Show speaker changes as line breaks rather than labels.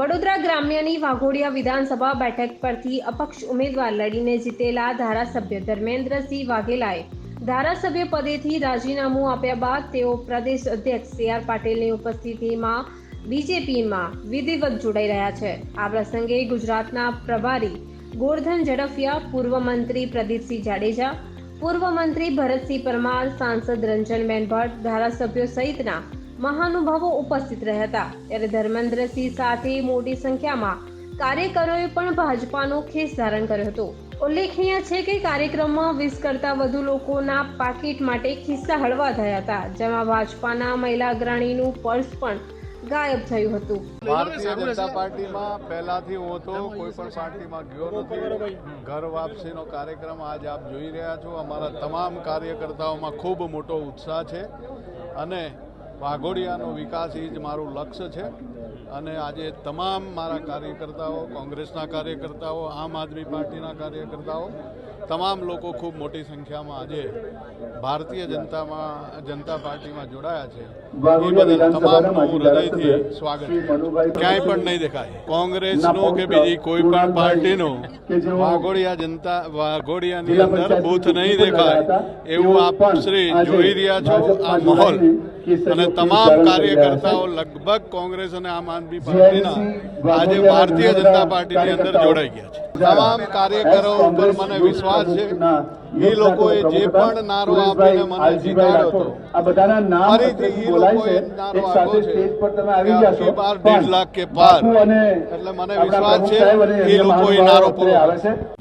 વડોદરા ગ્રામ્યની વાઘોડિયા વિધાનસભા બેઠક પરથી અપક્ષ ઉમેદવાર લડીને જીતેલા ધારાસભ્ય ધર્મેન્દ્રસિંહ વાઘેલાએ ધારાસભ્ય પદેથી રાજીનામું આપ્યા બાદ તેઓ પ્રદેશ અધ્યક્ષ સી આર પાટીલની ઉપસ્થિતિમાં બીજેપીમાં વિધિવત જોડાઈ રહ્યા છે. આ પ્રસંગે ગુજરાતના પ્રભારી ગોરધન ઝડફિયા, પૂર્વ મંત્રી પ્રદીપસિંહ જાડેજા, પૂર્વ મંત્રી ભરતસિંહ પરમાર, સાંસદ રંજનબેન ભટ્ટ, ધારાસભ્યો સહિતના મહાનુભાવો ઉપસ્થિત રહ્યા હતા ત્યારે ધર્મેન્દ્રસિંહ સાથે મોટી સંખ્યામાં કાર્યકરોએ પણ ભાજપાનો ખેસ ધારણ કર્યો હતો. ઉલ્લેખનીય છે કે કાર્યક્રમમાં વીસ કરતા વધુ લોકોના પાકીટ માટે ખિસ્સા હળવા થયા હતા, જેમાં ભાજપાના મહિલા અગ્રણીનું પર્સ પણ ગાયબ થયું હતું.
ભારતીય જનતા પાર્ટીમાં પહેલાથી હું હતો, કોઈ પણ પાર્ટીમાં ગયો નથી. ઘર વાપસીનો કાર્યક્રમ આજ આપ જોઈ રહ્યા છો. અમારા તમામ કાર્યકર્તાઓમાં ખૂબ મોટો ઉત્સાહ છે. અને વાઘોડિયાનો વિકાસ એ જ મારું લક્ષ્ય છે. અને આજે તમામ મારા કાર્યકર્તાઓ કોંગ્રેસના કાર્યકર્તાઓ આમ આદમી પાર્ટીના કાર્યકર્તાઓ તમામ લોકો ખૂબ મોટી સંખ્યામાં આજે ભારતીય જનતામાં જનતા પાર્ટીમાં જોડાયા છે. એ બદલ તમામનું હૃદયથી સ્વાગત ક્યાંય પણ નહીં દેખાય. કોંગ્રેસનું કે બીજી કોઈ પણ પાર્ટીનું વાઘોડિયા જનતા વાઘોડિયાની અંદર બૂથ નહીં દેખાય એવું આપ શ્રી જોઈ રહ્યા છો આ માહોલ. અને તમામ કાર્યકર્તાઓ લગભગ કોંગ્રેસ અને આમ આદમી પાર્ટીના આજે ભારતીય જનતા પાર્ટીની અંદર જોડાઈ ગયા છે. તમામ કાર્યકરો ઉપર મને વિશ્વાસ છે. એ લોકોએ જે પણ નારો આપીને મને જીતાડ્યો હતો ફરીથી એ લોકોએ નારો આપ્યો છે બાર દેઢ લાખ કે પાર એટલે મને વિશ્વાસ છે એ લોકોએ નારો પૂરો
આવે છે.